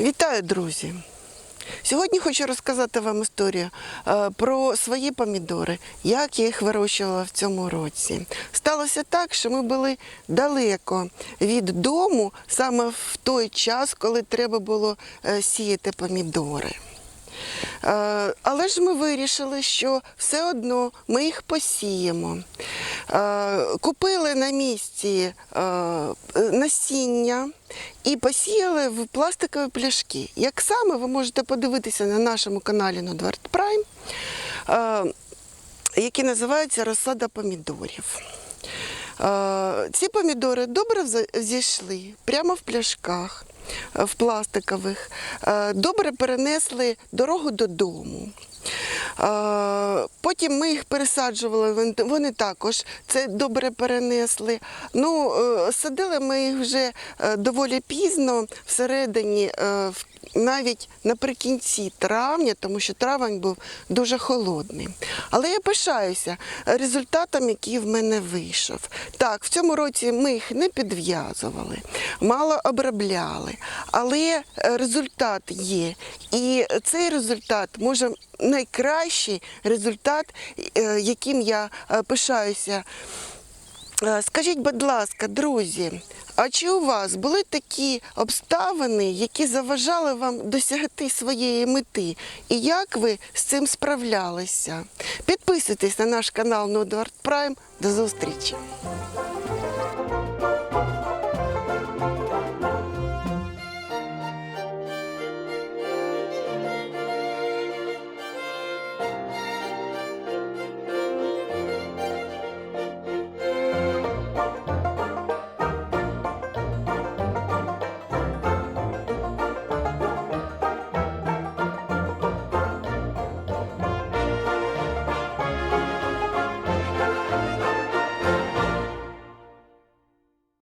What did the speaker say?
Вітаю, друзі! Сьогодні хочу розказати вам історію е, про свої помідори, як я їх вирощувала в цьому році. Сталося так, що ми були далеко від дому саме в той час, коли треба було е, сіяти помідори. Е, Але ж ми вирішили, що все одно ми їх посіємо. Е, Купили на місці е, насіння і посіяли в пластикові пляшки. Як саме ви можете подивитися на нашому каналі Нодвард Прайм, е, який називається розсада помідорів. Ці помідори добре зійшли прямо в пляшках, в пластикових, добре перенесли дорогу додому. Потім ми їх пересаджували, вони- також це добре перенесли. Ну, е, садили ми їх вже е, доволі пізно, всередині, е, навіть наприкінці травня, тому що травень був дуже холодний. Але я пишаюся результатом, який в мене вийшов. Так, в цьому році ми їх не підв'язували, мало обробляли, але результат є. І цей результат може найкращий результат, е, яким я е, пишаюся. Е, Скажіть, будь ласка, друзі, а чи у вас були такі обставини, які заважали вам досягти своєї мети? І як ви з цим справлялися? Підписуйтесь на наш канал Нодвард Прайм. До зустрічі!